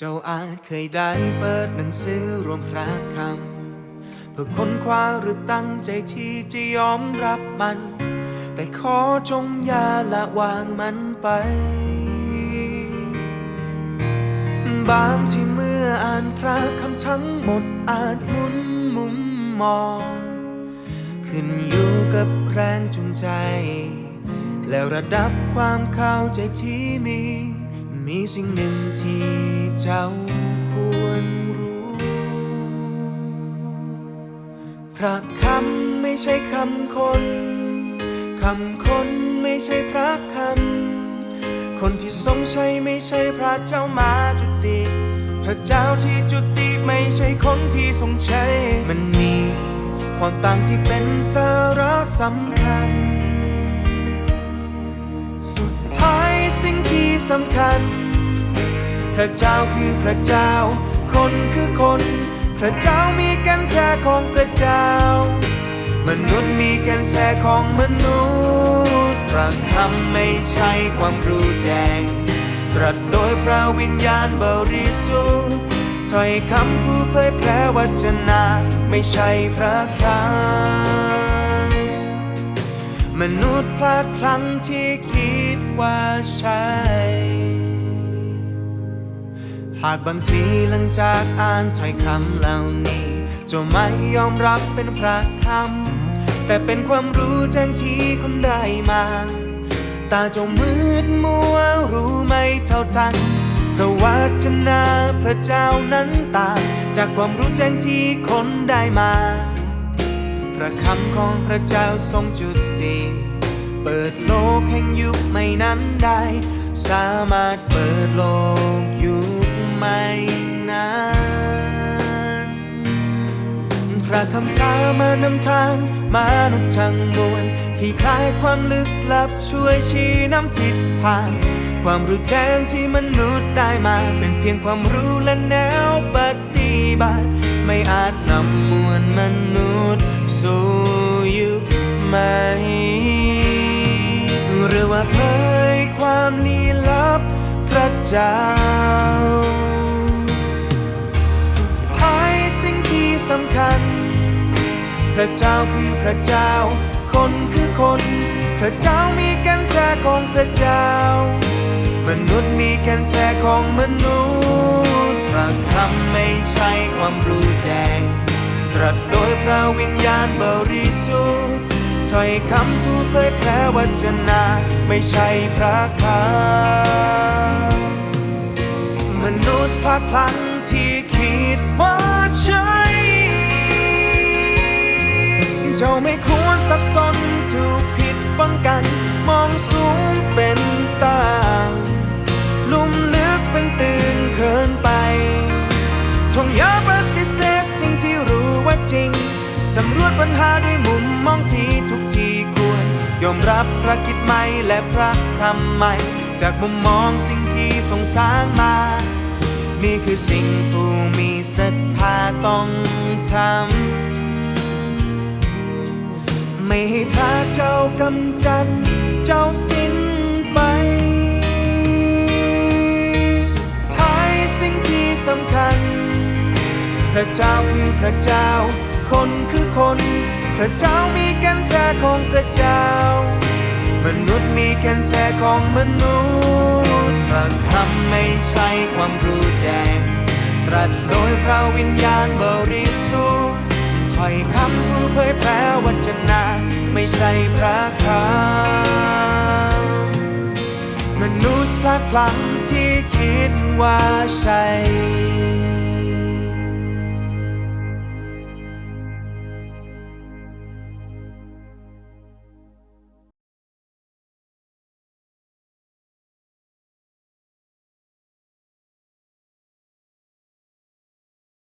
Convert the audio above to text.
เจ้าอาจเคยได้เปิดหนังสือรวมพระคำเพื่อค้นคว้าหรือตั้งใจที่จะยอมรับมัน แต่ขอจงอย่าละวางมันไป บางที่เมื่ออ่านพระคำทั้งหมดอาจหมุนมุมมอง ขึ้นอยู่กับแรงจูงใจ และระดับความเข้าใจที่มี มีสิ่งหนึ่งที่เจ้าควรรู้ พระคำไม่ใช่คำคน คำคนไม่ใช่พระคำ คนที่ทรงใช้ไม่ใช่พระเจ้ามาจุติ พระเจ้าที่จุติไม่ใช่คนที่ทรงใช้ มันมีความต่างที่เป็นสาระสำคัญ สำคัญ พระเจ้าคือพระเจ้า คนคือคน พระเจ้ามีกันแท้ของพระเจ้า มนุษย์มีกันแท้ของมนุษย์ พระคำไม่ใช่ความรู้แจ้ง ตรัสโดยพระวิญญาณบริสุทธิ์ถ้อยคำผู้เผยแพร่วจนะ ไม่ใช่พระคำมนุษย์พลาดพลั้งที่ ว่าใช่ หากบางทีหลังจากอ่านถ้อยคำเหล่านี้ จะไม่ยอมรับเป็นพระคำ แต่เป็นความรู้แจ้งที่คนได้มา ตาจ้ามืดมัวรู้ไม่เท่าทันพระวจนะพระเจ้านั้นต่างจากความรู้แจ้งที่คนได้มา พระคำของพระเจ้าทรงจุติเปิดโลกแห่งยุ นั้นได้ สามารถเปิดโลกยุคใหม่นั้นพระคำสามารถนำทางมนุษย์ทั้งมวลที่คลายความลึกลับช่วยชี้นำทิศทาง ความรู้แจ้งที่มนุษย์ได้มา เป็นเพียงความรู้และแนวปฏิบัติ ไม่อาจนำมวลมนุษย์สู่ยุคใหม่หรือว่าเผย เจ้า สุดท้ายสิ่งที่สำคัญ พระเจ้าคือพระเจ้า คนคือคน พระเจ้ามีแกันแท้ของพระเจ้า มนุษย์มีแกันแท้ของมนุษย์พระคำไม่ใช่ความรู้แจ้ง ตรัสโดยพระวิญญาณบริสุทธิ์ถ้อยคำผู้เผยแพร่วจนะไม่ใช่พระคำ ดพลั้งที่คิดว่าใช่เจ้าไม่ควรสับสนถูกผิดป้องกัน มองสูงเป็นต่างลุ่มลึกเป็นตื่นเคินไปทงอย่าปฏิเสธสิ่งที่รู้ว่าจริงสำรวจปัญหาด้วยมุมมองที่ทุกทีควร ยอมรับพระกิจใหม่และพระคำใหม่ จากมุมมองสิ่งที่ทรงสร้างมา นี่คือสิ่งผู้มีศรัทธาต้องทำ ไม่ให้พระเจ้ากำจัดเจ้าสิ้นไป สุดท้ายสิ่งที่สำคัญ พระเจ้าคือพระเจ้า คนคือคน พระเจ้ามีแกันแท้ของพระเจ้ามนุษย์มีแกันแท้ของมนุษย์พระคำไม่ใช่ความรู้ รัสโดยพระวิญญาณบริสุทธิ์ถ้อยคำผู้เผยแพร่วจนะ ไม่ใช่พระคำมนุษย์พลัดพลั้งที่คิดว่าใช่